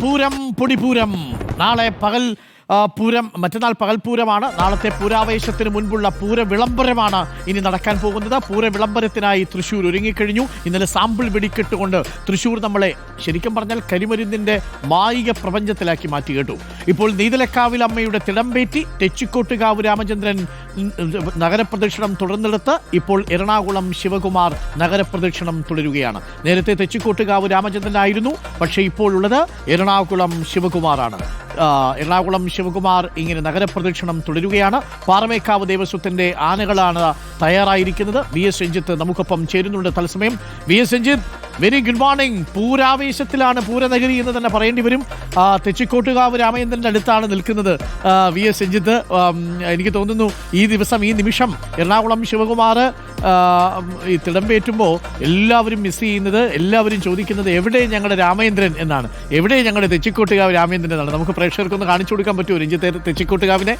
പൂരം പൊടിപൂരം നാളെ പകൽ ആ, പൂരം മറ്റന്നാൾ പകൽ പൂരമാണ്. നാളത്തെ പൂരാവേശത്തിന് മുൻപുള്ള പൂര വിളംബരമാണ് ഇനി നടക്കാൻ പോകുന്നത്. പൂര വിളംബരത്തിനായി തൃശ്ശൂർ ഒരുങ്ങിക്കഴിഞ്ഞു. ഇന്നലെ സാമ്പിൾ വെടിക്കെട്ടുകൊണ്ട് തൃശ്ശൂർ നമ്മളെ ശരിക്കും പറഞ്ഞാൽ കരിമരുന്നിന്റെ മായിക പ്രപഞ്ചത്തിലാക്കി മാറ്റി കേട്ടു. ഇപ്പോൾ നീതലക്കാവിൽ അമ്മയുടെ തിടമ്പേറ്റി തെച്ചിക്കോട്ടുകാവ് രാമചന്ദ്രൻ നഗരപ്രദക്ഷിണം തുടർന്നെടുത്ത് ഇപ്പോൾ എറണാകുളം ശിവകുമാർ നഗരപ്രദക്ഷിണം തുടരുകയാണ്. നേരത്തെ തെച്ചിക്കോട്ടുകാവ് രാമചന്ദ്രനായിരുന്നു. പക്ഷേ ഇപ്പോൾ ഉള്ളത് എറണാകുളം ശിവകുമാറാണ്. എറണാകുളം ശിവകുമാർ ഇങ്ങനെ നഗരപ്രദക്ഷിണം തുടരുകയാണ്. പാറമേക്കാവ് ദേവസ്വത്തിന്റെ ആനകളാണ് തയ്യാറായിരിക്കുന്നത്. വി എസ് രഞ്ജിത്ത് നമുക്കൊപ്പം ചേരുന്നുണ്ട് തത്സമയം. V S Ranjith very good morning. പൂരാവേശത്തിലാണ് പൂരനഗരി എന്ന് തന്നെ പറയേണ്ടി വരും. തെച്ചിക്കോട്ടുകാവ് രാമചന്ദ്രന്റെ അടുത്താണ് നിൽക്കുന്നത് വി എസ് രഞ്ജിത്ത്. എനിക്ക് തോന്നുന്നു ഈ ദിവസം ഈ നിമിഷം എറണാകുളം ശിവകുമാർ ഈ തിടമ്പേറ്റുമ്പോൾ എല്ലാവരും മിസ് ചെയ്യുന്നത് എല്ലാവരും ചോദിക്കുന്നത് എവിടെ ഞങ്ങളുടെ രാമേന്ദ്രൻ എന്നാണ്. എവിടെ ഞങ്ങളുടെ തെച്ചിക്കോട്ടുകാവ് രാമേന്ദ്രൻ എന്നാണ്. നമുക്ക് പ്രേക്ഷകർക്കൊന്ന് കാണിച്ചു കൊടുക്കാൻ പറ്റുമോ രഞ്ജിത്ത് തെച്ചിക്കോട്ടുകാവിനെ?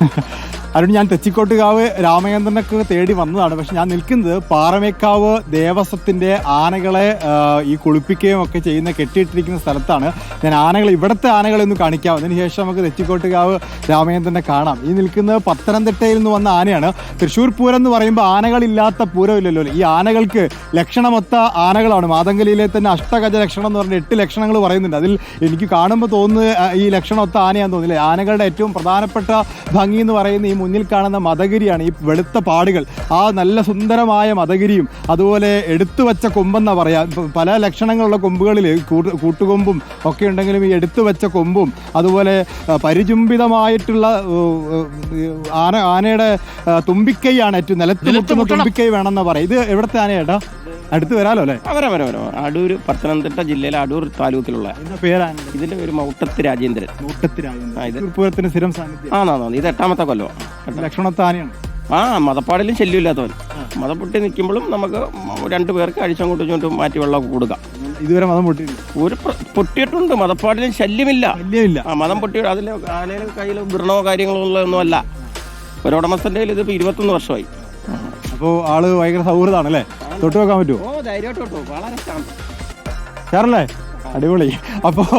അരുൺ ഞാൻ തെച്ചിക്കോട്ടുകാവ് രാമചന്ദ്രനൊക്കെ തേടി വന്നതാണ്. പക്ഷെ ഞാൻ നിൽക്കുന്നത് പാറമേക്കാവ് ദേവസ്വത്തിന്റെ ആനകളെ ഈ കുളിപ്പിക്കുകയും ഒക്കെ ചെയ്യുന്ന കെട്ടിയിട്ടിരിക്കുന്ന സ്ഥലത്താണ്. ഞാൻ ആനകൾ ഇവിടുത്തെ ആനകളെ ഒന്ന് കാണിക്കാം. അതിനുശേഷം നമുക്ക് തെച്ചിക്കോട്ടുകാവ് രാമചന്ദ്രനെ കാണാം. ഈ നിൽക്കുന്നത് പത്തനംതിട്ടയിൽ നിന്ന് വന്ന ആനയാണ്. തൃശ്ശൂർ പൂരം എന്ന് പറയുമ്പോൾ ആനകളില്ലാത്ത പൂരമില്ലല്ലോ ഈ ആനകൾക്ക് ലക്ഷണമൊത്ത ആനകളാണ്. മാതങ്കലിയിലെ തന്നെ അഷ്ടഗജ ലക്ഷണം എന്ന് പറഞ്ഞ എട്ട് ലക്ഷണങ്ങൾ പറയുന്നുണ്ട്. അതിൽ എനിക്ക് കാണുമ്പോൾ തോന്നുന്നത് ഈ ലക്ഷണമൊത്ത ആനയാന്ന് തോന്നില്ലേ ആനകളുടെ ഏറ്റവും പ്രധാനപ്പെട്ട ഭംഗി എന്ന് പറയുന്ന ഈ മുന്നിൽ കാണുന്ന മതഗിരിയാണ് ഈ വെളുത്ത പാടുകൾ. ആ നല്ല സുന്ദരമായ മതഗിരിയും അതുപോലെ എടുത്തു വച്ച കൊമ്പെന്നാ പറയാ. പല ലക്ഷണങ്ങളുള്ള കൊമ്പുകളിൽ കൂട്ട് കൂട്ടുകൊമ്പും ഒക്കെ ഉണ്ടെങ്കിലും ഈ എടുത്തു വെച്ച കൊമ്പും അതുപോലെ പരിചുംബിതമായിട്ടുള്ള ആന ആനയുടെ തുമ്പിക്കൈയാണ് ഏറ്റവും നിലത്ത് നിലത്ത് മുട്ടുന്ന മുട്ടണം. തുമ്പിക്കൈ വേണമെന്നാ പറയാം. ഇത് എവിടുത്തെ ആനയേട്ടാ അടുത്ത് വരാലോ അല്ലേ? ആ, വരാം വരാം വരാം അടൂർ പത്തനംതിട്ട ജില്ലയിലെ അടൂർ താലൂക്കിലുള്ള എന്താ പേരാണ്? ഇതിന്റെ പേര് മൗട്ടത്ത് രാജേന്ദ്രൻ. ആ, ഇത് സ്ഥിരം സാന്നിധ്യം. ഇത് എട്ടാമത്തെ കൊല്ലം. ലക്ഷണത്തെ ആ മതപ്പാടിലും ശല്യമില്ലാത്തവൻ. മതപ്പൊട്ടി നിൽക്കുമ്പോഴും നമുക്ക് രണ്ടു പേർക്ക് അഴിച്ചങ്ങോട്ടും ഇങ്ങോട്ടും മാറ്റി വെള്ളം കൊടുക്കാം. ഇതുവരെ മതം പൊട്ടിയില്ല ഒരു പ്ര- പൊട്ടിയിട്ടുണ്ട്. മതപ്പാടിലും ശല്യമില്ല. ശല്യമില്ല. ആ മതം പൊട്ടി അതിൽ ആനയിലും കയ്യിലും വൃണോ കാര്യങ്ങളോ ഉള്ളതൊന്നും അല്ല ഒരു ഉടമസ്ഥന്റെ കയ്യിൽ ഇതിപ്പോൾ ഇരുപത്തൊന്ന് വർഷമായി. അപ്പോൾ ആൾ ഭയങ്കര സൗഹൃദമാണ് അല്ലേ തൊട്ട് വെക്കാൻ പറ്റുമോ ഓ ധൈര്യമായിട്ട് വളരെ അടിപൊളി. അപ്പോൾ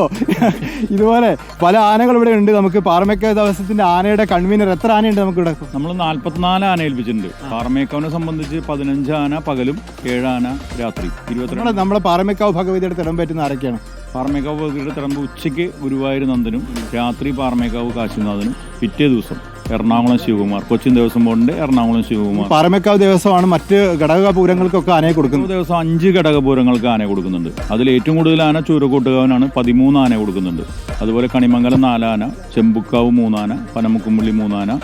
ഇതുപോലെ പല ആനകൾ ഇവിടെ ഉണ്ട്. നമുക്ക് പാറമേക്ക ദിവസത്തിന്റെ ആനയുടെ കൺവീനർ എത്ര ആനയുണ്ട് നമുക്ക് ഇവിടെ നമ്മൾ നാല്പത്തിനാല് ആന ഏൽപ്പിച്ചിട്ടുണ്ട്. പാറമേക്കാവിനെ സംബന്ധിച്ച് പതിനഞ്ച് ആന പകലും ഏഴ് ആന രാത്രി. ഇരുപത്തിരണ്ട്. നമ്മളെ നമ്മളെ പാറമേക്കാവ് ഭഗവതിയുടെ തിടം പറ്റുന്ന ആരൊക്കെയാണ്? പാറമേക്കാവ് ഭഗവതിയുടെ തിടമ്പ് ഉച്ചയ്ക്ക് ഗുരുവായൂർ നന്ദനും രാത്രി പാറമേക്കാവ് കാശിനാഥനും പിറ്റേ ദിവസം എറണാകുളം ശിവകുമാർ. കൊച്ചിൻ ദേവസ്വം ബോർഡിന്റെ എറണാകുളം ശിവകുമാർ. പാറമേക്കാവ് ദേവസ്വമാണ് മറ്റ് ഘടക പൂരങ്ങൾക്കൊക്കെ ആനയെ കൊടുക്കുന്നത്. ദിവസം അഞ്ച് ഘടകപൂരങ്ങൾക്ക് ആന കൊടുക്കുന്നുണ്ട്. അതിൽ ഏറ്റവും കൂടുതൽ ആന ചൂരക്കോട്ടുകാവനാണ്. പതിമൂന്ന് ആന കൊടുക്കുന്നുണ്ട്. അതുപോലെ കണിമംഗലം നാലാന ചെമ്പുക്കാവ് മൂന്നാന പനമുക്കുമ്പള്ളി മൂന്നാന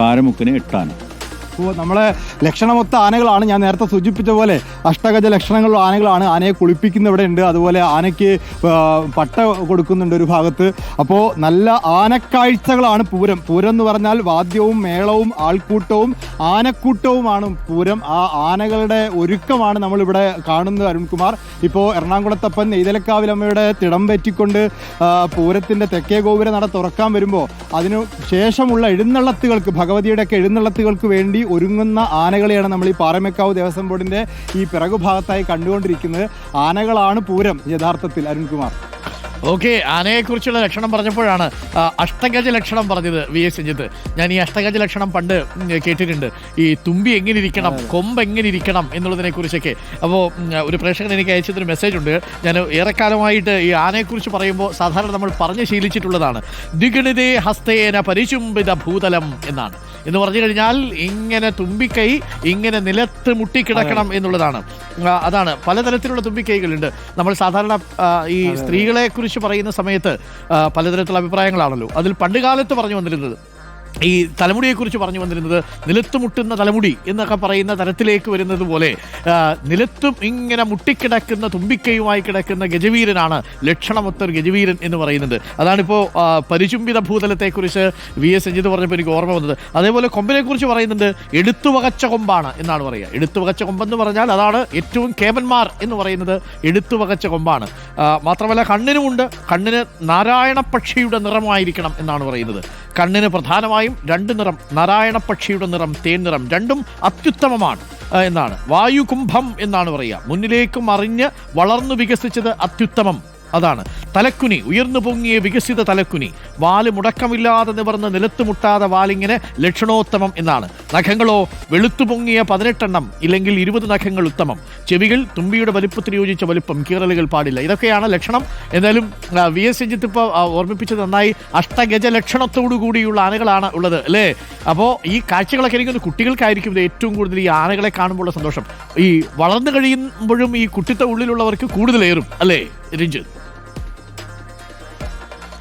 കാരമുക്കിന് എട്ടാന. നമ്മളെ ലക്ഷണമൊത്ത ആനകളാണ്. ഞാൻ നേരത്തെ സൂചിപ്പിച്ച പോലെ അഷ്ടഗജ ലക്ഷണങ്ങളുള്ള ആനകളാണ്. ആനയെ കുളിപ്പിക്കുന്ന ഇവിടെ ഉണ്ട്. അതുപോലെ ആനയ്ക്ക് പട്ട കൊടുക്കുന്നുണ്ട് ഒരു ഭാഗത്ത്. അപ്പോൾ നല്ല ആനക്കാഴ്ചകളാണ് പൂരം. പൂരം എന്ന് പറഞ്ഞാൽ വാദ്യവും മേളവും ആൾക്കൂട്ടവും ആനക്കൂട്ടവുമാണ് പൂരം. ആ ആനകളുടെ ഒരുക്കമാണ് നമ്മളിവിടെ കാണുന്നത് അരുൺകുമാർ. ഇപ്പോൾ എറണാകുളത്തപ്പൻ നെയ്തലക്കാവിലമ്മയുടെ തിടം പറ്റിക്കൊണ്ട് പൂരത്തിന്റെ തെക്കേ ഗോപുര നട തുറക്കാൻ വരുമ്പോൾ അതിനു ശേഷമുള്ള എഴുന്നള്ളത്തുകൾക്ക് ഭഗവതിയുടെയൊക്കെ എഴുന്നള്ളത്തുകൾക്ക് വേണ്ടി ഒരുങ്ങുന്ന ആനകളെയാണ് നമ്മൾ ഈ പാറമേക്കാവ് ദേവസ്വം ബോർഡിന്റെ ഈ പിറകുഭാഗത്തായി കണ്ടുകൊണ്ടിരിക്കുന്നത്. ആനകളാണ് പൂരം യഥാർത്ഥത്തിൽ അരുൺകുമാർ. ഓക്കെ ആനയെക്കുറിച്ചുള്ള ലക്ഷണം പറഞ്ഞപ്പോഴാണ് അഷ്ടഗജ ലക്ഷണം പറഞ്ഞത് വി എസ് രഞ്ജിത്ത്. ഞാൻ ഈ അഷ്ടഗജ ലക്ഷണം പണ്ട് കേട്ടിട്ടുണ്ട്. ഈ തുമ്പി എങ്ങനെ ഇരിക്കണം കൊമ്പ് എങ്ങനെ ഇരിക്കണം എന്നുള്ളതിനെ കുറിച്ചൊക്കെ അപ്പോൾ ഒരു പ്രേക്ഷകൻ എനിക്ക് അയച്ചതൊരു മെസ്സേജ് ഉണ്ട് ഞാൻ ഏറെക്കാലമായിട്ട് ഈ ആനയെക്കുറിച്ച് പറയുമ്പോൾ സാധാരണ നമ്മൾ പറഞ്ഞ് ശീലിച്ചിട്ടുള്ളതാണ്. ദ്വിഗണിതേ ഹസ്തേന പരിചുംബിത ഭൂതലം എന്നാണ്. എന്ന് പറഞ്ഞു കഴിഞ്ഞാൽ ഇങ്ങനെ തുമ്പിക്കൈ ഇങ്ങനെ നിലത്ത് മുട്ടിക്കിടക്കണം എന്നുള്ളതാണ്. അതാണ്. പലതരത്തിലുള്ള തുമ്പിക്കൈകളുണ്ട്. നമ്മൾ സാധാരണ ഈ സ്ത്രീകളെ കുറിച്ച് പറയുന്ന സമയത്ത് പലതരത്തിലുള്ള അഭിപ്രായങ്ങളാണല്ലോ. അതിൽ പണ്ടുകാലത്ത് പറഞ്ഞു വന്നിരുന്നത്. ഈ തലമുടിയെക്കുറിച്ച് പറഞ്ഞു വന്നിരുന്നത് നിലത്ത് മുട്ടുന്ന തലമുടി എന്നൊക്കെ പറയുന്ന തരത്തിലേക്ക് വരുന്നത് പോലെ നിലത്തും ഇങ്ങനെ മുട്ടിക്കിടക്കുന്ന തുമ്പിക്കയുമായി കിടക്കുന്ന ഗജവീരനാണ് ലക്ഷണമൊത്തർ ഗജവീരൻ എന്ന് പറയുന്നത്. അതാണിപ്പോൾ പരിചുംബിത ഭൂതലത്തെക്കുറിച്ച് വി എസ് സഞ്ജിത് പറഞ്ഞപ്പോൾ എനിക്ക് ഓർമ്മ വന്നത്. അതേപോലെ കൊമ്പിനെക്കുറിച്ച് പറയുന്നുണ്ട് എടുത്തു വകച്ച കൊമ്പാണ് എന്നാണ് പറയുക. എടുത്തു വകച്ച കൊമ്പെന്ന് പറഞ്ഞാൽ അതാണ് ഏറ്റവും കേമന്മാർ എന്ന് പറയുന്നത് എടുത്തു വകച്ച കൊമ്പാണ്. മാത്രമല്ല കണ്ണിനുമുണ്ട്. കണ്ണിന് നാരായണ പക്ഷിയുടെ നിറമായിരിക്കണം എന്നാണ് പറയുന്നത്. കണ്ണിന് പ്രധാനമായും രണ്ട് നിറം നാരായണ പക്ഷിയുടെ നിറം തേൻ നിറം രണ്ടും അത്യുത്തമമാണ് എന്നാണ്. വായുകുംഭം എന്നാണ് പറയുക. മുന്നിലേക്കും അറിഞ്ഞ് വളർന്നു വികസിച്ചത് അത്യുത്തമം. അതാണ്. തലക്കുനി ഉയർന്നു പൊങ്ങിയ വികസിത തലക്കുനി. വാൽ മുടക്കമില്ലാതെ നിവർന്ന് നിലത്ത് മുട്ടാതെ വാലിങ്ങനെ ലക്ഷണോത്തമം എന്നാണ്. നഖങ്ങളോ വെളുത്തു പൊങ്ങിയ പതിനെട്ടെണ്ണം ഇല്ലെങ്കിൽ ഇരുപത് നഖങ്ങൾ ഉത്തമം. ചെവികൾ തുമ്പിയുടെ വലുപ്പത്തിന് യോജിച്ച വലുപ്പം കീറലുകൾ പാടില്ല. ഇതൊക്കെയാണ് ലക്ഷണം. എന്നാലും വി എസ് രഞ്ജിത്ത് ഇപ്പോൾ ഓർമ്മിപ്പിച്ചത് നന്നായി. അഷ്ടഗജ ലക്ഷണത്തോടു കൂടിയുള്ള ആനകളാണ് ഉള്ളത് അല്ലേ? അപ്പോൾ ഈ കാഴ്ചകളൊക്കെ എനിക്ക് തോന്നുന്നു കുട്ടികൾക്കായിരിക്കും ഇത് ഏറ്റവും കൂടുതൽ ഈ ആനകളെ കാണുമ്പോൾ സന്തോഷം. ഈ വളർന്നു കഴിയുമ്പോഴും ഈ കുട്ടിത്തെ ഉള്ളിലുള്ളവർക്ക് കൂടുതലേറും അല്ലേ രഞ്ജിത്ത്?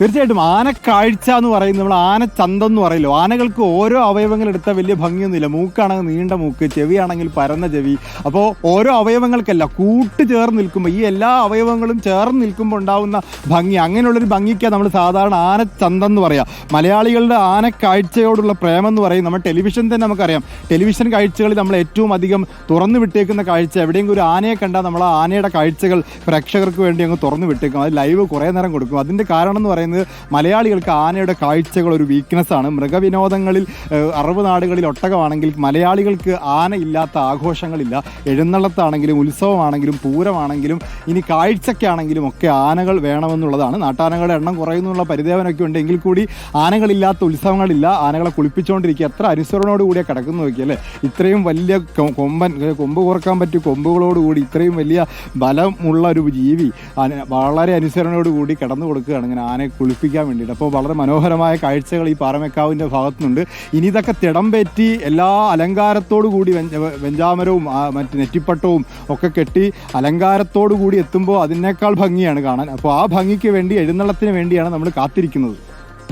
തീർച്ചയായിട്ടും ആനക്കാഴ്ച എന്ന് പറയുന്നത് നമ്മൾ ആനച്ചന്തം എന്ന് പറയല്ലോ? ആനകൾക്ക് ഓരോ അവയവങ്ങൾ എടുത്താൽ വലിയ ഭംഗിയൊന്നുമില്ല. മൂക്കാണെങ്കിൽ നീണ്ട മൂക്ക് ചെവിയാണെങ്കിൽ പരന്ന ചെവി. അപ്പോൾ ഓരോ അവയവങ്ങൾക്കല്ല കൂട്ട് ചേർന്ന് നിൽക്കുമ്പോൾ ഈ എല്ലാ അവയവങ്ങളും ചേർന്ന് നിൽക്കുമ്പോൾ ഉണ്ടാവുന്ന ഭംഗി അങ്ങനെയുള്ളൊരു ഭംഗിക്കാണ് നമ്മൾ സാധാരണ ആനച്ചന്തം എന്ന് പറയാം. മലയാളികളുടെ ആനക്കാഴ്ചയോടുള്ള പ്രേമം എന്ന് പറയും നമ്മൾ ടെലിവിഷൻ തന്നെ നമുക്കറിയാം. ടെലിവിഷൻ കാഴ്ചകളിൽ നമ്മൾ ഏറ്റവും അധികം തുറന്നു വിട്ടേക്കുന്ന കാഴ്ച എവിടെയെങ്കിലും ഒരു ആനയെ കണ്ടാൽ നമ്മൾ ആനയുടെ കാഴ്ചകൾ പ്രേക്ഷകർക്ക് വേണ്ടി അങ്ങ് തുറന്നു വിട്ടേക്കും. അത് ലൈവ് കുറേ നേരം കൊടുക്കും. അതിന്റെ കാരണം എന്ന് പറയുന്നത് മലയാളികൾക്ക് ആനയുടെ കാഴ്ചകൾ ഒരു വീക്ക്നെസ് ആണ്. മൃഗവിനോദങ്ങളിൽ അറുപത് നാടുകളിൽ ഒട്ടകമാണെങ്കിൽ മലയാളികൾക്ക് ആന ഇല്ലാത്ത ആഘോഷങ്ങളില്ല. എഴുന്നള്ളത്താണെങ്കിലും ഉത്സവമാണെങ്കിലും പൂരമാണെങ്കിലും ഇനി കാഴ്ചയ്ക്കാണെങ്കിലും ഒക്കെ ആനകൾ വേണമെന്നുള്ളതാണ്. നാട്ടാനകളുടെ എണ്ണം കുറയുന്നുള്ള പരിദേവനൊക്കെ ഉണ്ട്. എങ്കിൽ കൂടി ആനകളില്ലാത്ത ഉത്സവങ്ങളില്ല. ആനകളെ കുളിപ്പിച്ചുകൊണ്ടിരിക്കുക. എത്ര അനുസരണോട് കൂടിയ കിടക്കുന്നു നോക്കിയല്ലേ ഇത്രയും വലിയ കൊമ്പൻ കൊമ്പ് കുറയ്ക്കാൻ പറ്റിയ കൊമ്പുകളോടുകൂടി ഇത്രയും വലിയ ബലമുള്ള ഒരു ജീവി വളരെ അനുസരണയോടുകൂടി കിടന്നു കൊടുക്കുകയാണ് ഇങ്ങനെ ആനയെ കുളിപ്പിക്കാൻ വേണ്ടിയിട്ട്. അപ്പോൾ വളരെ മനോഹരമായ കാഴ്ചകൾ ഈ പാറമേക്കാവിന്റെ ഭാഗത്തുനിന്നുണ്ട്. ഇനി ഇതൊക്കെ തിടം പറ്റി എല്ലാ അലങ്കാരത്തോടു കൂടി വെഞ്ച- വെഞ്ചാമരവും മറ്റ് നെറ്റിപ്പട്ടവും ഒക്കെ കെട്ടി അലങ്കാരത്തോടു കൂടി എത്തുമ്പോൾ അതിനേക്കാൾ ഭംഗിയാണ് കാണാൻ. അപ്പോൾ ആ ഭംഗിക്ക് വേണ്ടി എഴുന്നള്ളത്തിന് വേണ്ടിയാണ് നമ്മൾ കാത്തിരിക്കുന്നത്.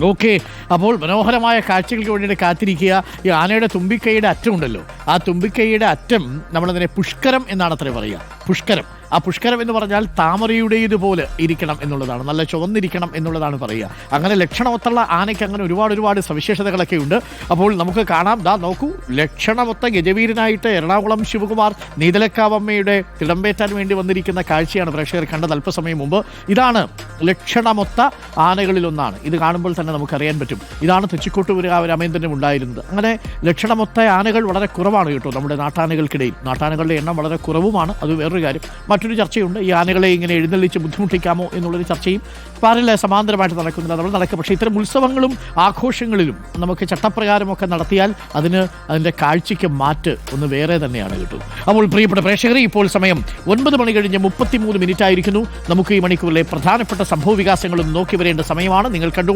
ഓക്കെ. അപ്പോൾ മനോഹരമായ കാഴ്ചകൾക്ക് വേണ്ടിയിട്ട് കാത്തിരിക്കുക. ഈ ആനയുടെ തുമ്പിക്കൈയുടെ അറ്റം ഉണ്ടല്ലോ ആ തുമ്പിക്കൈയുടെ അറ്റം നമ്മളതിനെ പുഷ്കരം എന്നാണ് അത്ര പറയുക. പുഷ്കരം. ആ പുഷ്കരം എന്ന് പറഞ്ഞാൽ താമരയുടേതുപോലെ ഇരിക്കണം എന്നുള്ളതാണ്. നല്ല ചുവന്നിരിക്കണം എന്നുള്ളതാണ് പറയുക. അങ്ങനെ ലക്ഷണമൊത്തുള്ള ആനയ്ക്ക് അങ്ങനെ ഒരുപാട് ഒരുപാട് സവിശേഷതകളൊക്കെ ഉണ്ട്. അപ്പോൾ നമുക്ക് കാണാം. ദാ നോക്കൂ. ലക്ഷണമൊത്ത ഗജവീരനായിട്ട് എറണാകുളം ശിവകുമാർ നീതലക്കാവമ്മയുടെ തിടമ്പേറ്റാൻ വേണ്ടി വന്നിരിക്കുന്ന കാഴ്ചയാണ് പ്രേക്ഷകർ കണ്ടത് അല്പസമയം മുമ്പ്. ഇതാണ് ലക്ഷണമൊത്ത ആനകളിലൊന്നാണ്. ഇത് കാണുമ്പോൾ തന്നെ നമുക്കറിയാൻ പറ്റും. ഇതാണ് തെച്ചിക്കോട്ടുപുരാവ് രാമേന്ദ്രനും ഉണ്ടായിരുന്നത്. അങ്ങനെ ലക്ഷണമൊത്ത ആനകൾ വളരെ കുറവാണ് കേട്ടോ നമ്മുടെ നാട്ടാനകൾക്കിടയിൽ. നാട്ടാനകളുടെ എണ്ണം വളരെ കുറവുമാണ്. അത് വേറൊരു കാര്യം. മറ്റൊരു ചർച്ചയുണ്ട്. ഈ ആനകളെ ഇങ്ങനെ എഴുന്നള്ളിച്ച് ബുദ്ധിമുട്ടിക്കാമോ എന്നുള്ളൊരു ചർച്ചയും പാരില്ല സമാന്തരമായിട്ട് നടക്കുന്നില്ല നമ്മൾ നടക്കും. പക്ഷേ ഇത്തരം ഉത്സവങ്ങളും ആഘോഷങ്ങളിലും നമുക്ക് ചട്ടപ്രകാരമൊക്കെ നടത്തിയാൽ അതിന് അതിന്റെ കാഴ്ചയ്ക്ക് മാറ്റ് ഒന്ന് വേറെ തന്നെയാണ് കിട്ടും. അപ്പോൾ പ്രിയപ്പെട്ട പ്രേക്ഷകരെ ഇപ്പോൾ സമയം ഒൻപത് മണി കഴിഞ്ഞ് മുപ്പത്തിമൂന്ന് മിനിറ്റ് ആയിരിക്കുന്നു നമുക്ക് ഈ മണിക്കൂറിലെ പ്രധാനപ്പെട്ട സംഭവ വികാസങ്ങളും നോക്കി വരേണ്ട സമയമാണ്. നിങ്ങൾ കണ്ടു